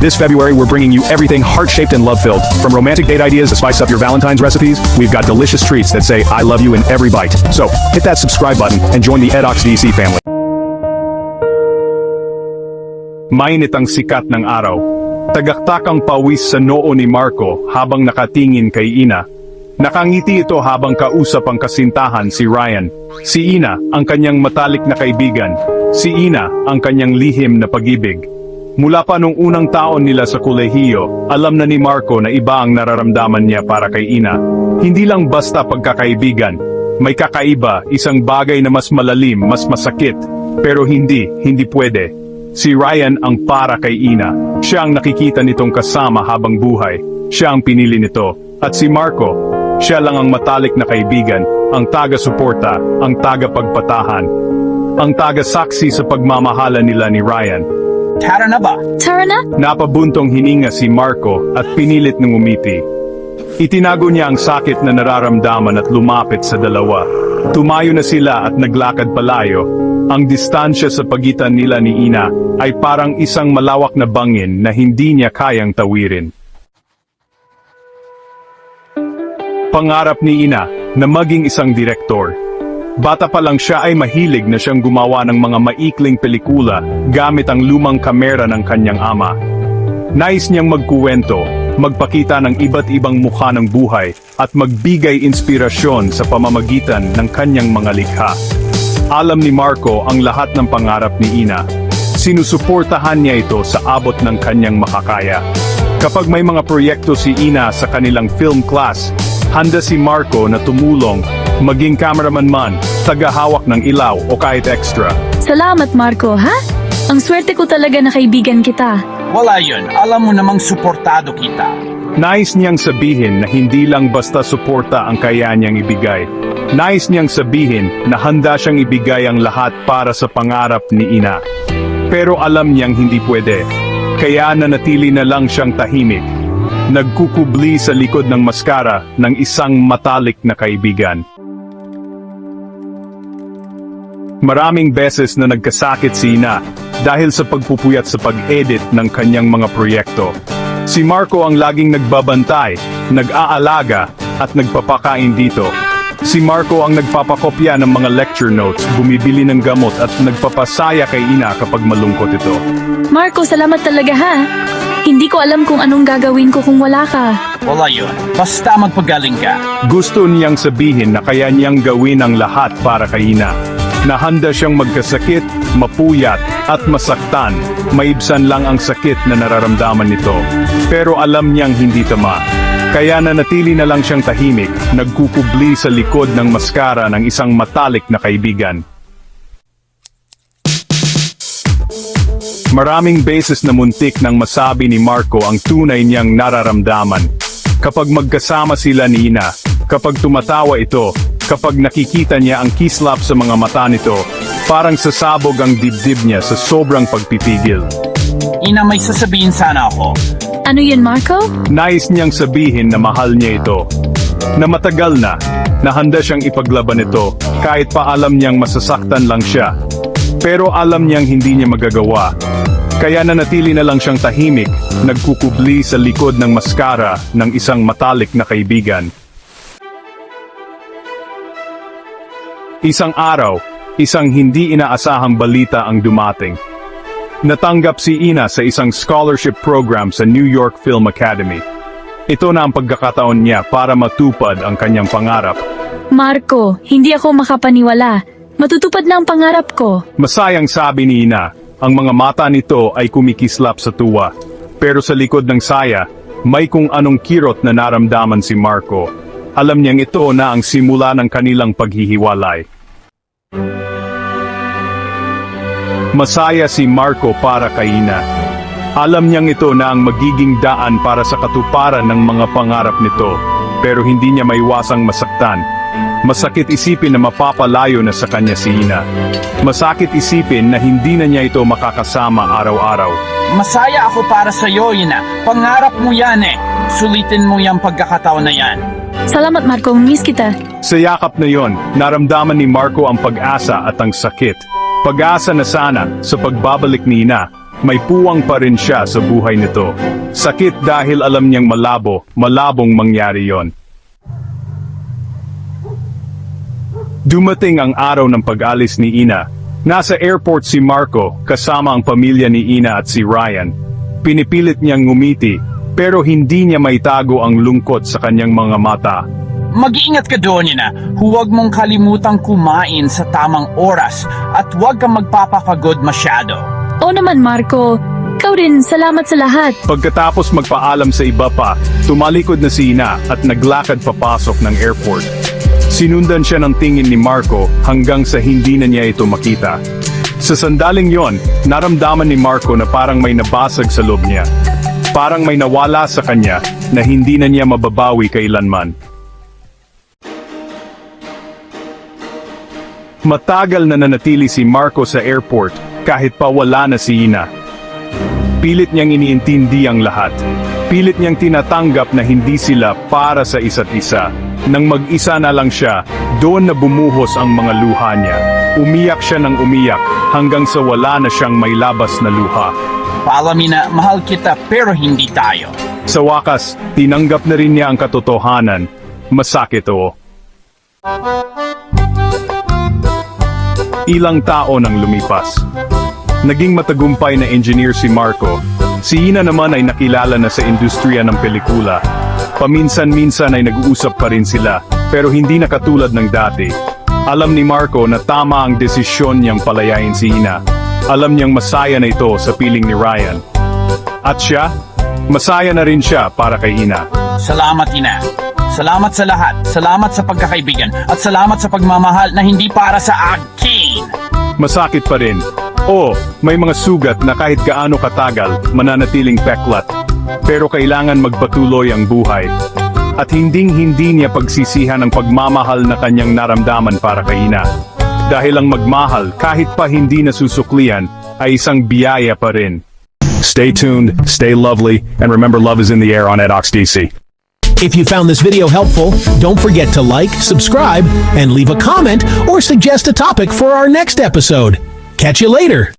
This February, we're bringing you everything heart-shaped and love-filled. From romantic date ideas to spice up your Valentine's recipes, we've got delicious treats that say, I love you in every bite. So, hit that subscribe button and join the Edox DC family. Mainit ang sikat ng araw. Tagaktak ang pawis sa noo ni Marco habang nakatingin kay Ina. Nakangiti ito habang kausap ang kasintahan si Ryan. Si Ina, ang kanyang matalik na kaibigan. Si Ina, ang kanyang lihim na pag-ibig. Mula pa nung unang taon nila sa kolehiyo, alam na ni Marco na iba ang nararamdaman niya para kay Ina. Hindi lang basta pagkakaibigan. May kakaiba, isang bagay na mas malalim, mas masakit. Pero hindi, hindi pwede. Si Ryan ang para kay Ina. Siya ang nakikita nitong kasama habang buhay. Siya ang pinili nito. At si Marco, siya lang ang matalik na kaibigan, ang taga-suporta, ang taga-pagpatahan. Ang taga-saksi sa pagmamahala nila ni Ryan. Tara na ba? Tara na! Napabuntong hininga si Marco at pinilit ng umiti. Itinago niya ang sakit na nararamdaman at lumapit sa dalawa. Tumayo na sila at naglakad palayo. Ang distansya sa pagitan nila ni Ina ay parang isang malawak na bangin na hindi niya kayang tawirin. Pangarap ni Ina na maging isang direktor. Bata pa lang siya ay mahilig na siyang gumawa ng mga maikling pelikula gamit ang lumang kamera ng kanyang ama. Nais niyang magkuwento, magpakita ng iba't ibang mukha ng buhay at magbigay inspirasyon sa pamamagitan ng kanyang mga likha. Alam ni Marco ang lahat ng pangarap ni Ina. Sinusuportahan niya ito sa abot ng kanyang makakaya. Kapag may mga proyekto si Ina sa kanilang film class, handa si Marco na tumulong, maging cameraman man, tagahawak ng ilaw o kahit extra. Salamat Marco, ha? Ang swerte ko talaga na kaibigan kita. Wala yun. Alam mo namang suportado kita. Nais niyang sabihin na hindi lang basta suporta ang kaya niyang ibigay. Nais niyang sabihin na handa siyang ibigay ang lahat para sa pangarap ni Ina. Pero alam niyang hindi pwede. Kaya nanatili na lang siyang tahimik. Nagkukubli sa likod ng maskara ng isang matalik na kaibigan. Maraming beses na nagkasakit si Ina dahil sa pagpupuyat sa pag-edit ng kanyang mga proyekto. Si Marco ang laging nagbabantay, nag-aalaga, at nagpapakain dito. Si Marco ang nagpapakopya ng mga lecture notes, bumibili ng gamot at nagpapasaya kay Ina kapag malungkot ito. Marco, salamat talaga ha. Hindi ko alam kung anong gagawin ko kung wala ka. Wala yun. Basta magpagaling ka. Gusto niyang sabihin na kaya niyang gawin ang lahat para kay Ina. Na handa siyang magkasakit, mapuyat, at masaktan. Maibsan lang ang sakit na nararamdaman nito. Pero alam niyang hindi tama. Kaya nanatili na lang siyang tahimik, nagkukubli sa likod ng maskara ng isang matalik na kaibigan. Maraming beses na muntik nang masabi ni Marco ang tunay niyang nararamdaman. Kapag magkasama sila ni Ina, kapag tumatawa ito, kapag nakikita niya ang kislap sa mga mata nito, parang sasabog ang dibdib niya sa sobrang pagpipigil. Ina, may sasabihin sana ako. Ano yun Marco? Nais niyang sabihin na mahal niya ito. Na matagal na, na handa siyang ipaglaban ito, kahit pa alam niyang masasaktan lang siya. Pero alam niyang hindi niya magagawa. Kaya nanatili na lang siyang tahimik, nagkukubli sa likod ng maskara ng isang matalik na kaibigan. Isang araw, isang hindi inaasahang balita ang dumating. Natanggap si Ina sa isang scholarship program sa New York Film Academy. Ito na ang pagkakataon niya para matupad ang kanyang pangarap. Marco, hindi ako makapaniwala. Matutupad na ang pangarap ko. Masayang sabi ni Ina, ang mga mata nito ay kumikislap sa tuwa. Pero sa likod ng saya, may kung anong kirot na naramdaman si Marco. Alam niyang ito na ang simula ng kanilang paghihiwalay. Masaya si Marco para kay Ina. Alam niyang ito na ang magiging daan para sa katuparan ng mga pangarap nito, pero hindi niya maiwasang masaktan. Masakit isipin na mapapalayo na sa kanya si Ina. Masakit isipin na hindi na niya ito makakasama araw-araw. Masaya ako para sa iyo, Ina. Pangarap mo yan eh. Sulitin mo yung pagkakataon na yan. Salamat Marco, miss kita. Sa yakap na yon, naramdaman ni Marco ang pag-asa at ang sakit. Pag-asa na sana, sa pagbabalik ni Ina, may puwang pa rin siya sa buhay nito. Sakit dahil alam niyang malabo, malabong mangyari yon. Dumating ang araw ng pag-alis ni Ina. Nasa airport si Marco kasama ang pamilya ni Ina at si Ryan. Pinipilit niyang ngumiti pero hindi niya maitago ang lungkot sa kanyang mga mata. Mag-iingat ka doon, Ina. Huwag mong kalimutang kumain sa tamang oras at huwag kang magpapapagod masyado. Oo naman, Marco. Ikaw rin, salamat sa lahat. Pagkatapos magpaalam sa iba pa, tumalikod na si Ina at naglakad papasok ng airport. Sinundan siya ng tingin ni Marco hanggang sa hindi na niya ito makita. Sa sandaling yon, naramdaman ni Marco na parang may nabasag sa loob niya. Parang may nawala sa kanya na hindi na niya mababawi kailanman. Matagal na nanatili si Marco sa airport kahit pa wala na si Ina. Pilit niyang iniintindi ang lahat. Pilit niyang tinatanggap na hindi sila para sa isa't isa. Nang mag-isa na lang siya, doon na bumuhos ang mga luha niya. Umiyak siya ng umiyak hanggang sa wala na siyang may labas na luha. Palamina, mahal kita pero hindi tayo. Sa wakas, tinanggap na rin niya ang katotohanan. Masakit oo. Ilang taon ang lumipas. Naging matagumpay na engineer si Marco. Si Ina naman ay nakilala na sa industriya ng pelikula. Paminsan-minsan ay nag-uusap pa rin sila, pero hindi na katulad ng dati. Alam ni Marco na tama ang desisyon niyang palayain si Ina. Alam niyang masaya na ito sa piling ni Ryan. At siya? Masaya na rin siya para kay Ina. Salamat, Ina. Salamat sa lahat. Salamat sa pagkakaibigan. At salamat sa pagmamahal na hindi para sa akin. Masakit pa rin. Oo, may mga sugat na kahit gaano katagal, mananatiling peklat. Pero kailangan magpatuloy ang buhay. At hinding-hindi niya pagsisihan ang pagmamahal na kanyang naramdaman para kay Ina. Dahil ang magmahal, kahit pa hindi nasusuklian, ay isang biyaya pa rin. Stay tuned, stay lovely, and remember love is in the air on Edox DC. If you found this video helpful, don't forget to like, subscribe, and leave a comment or suggest a topic for our next episode. Catch you later.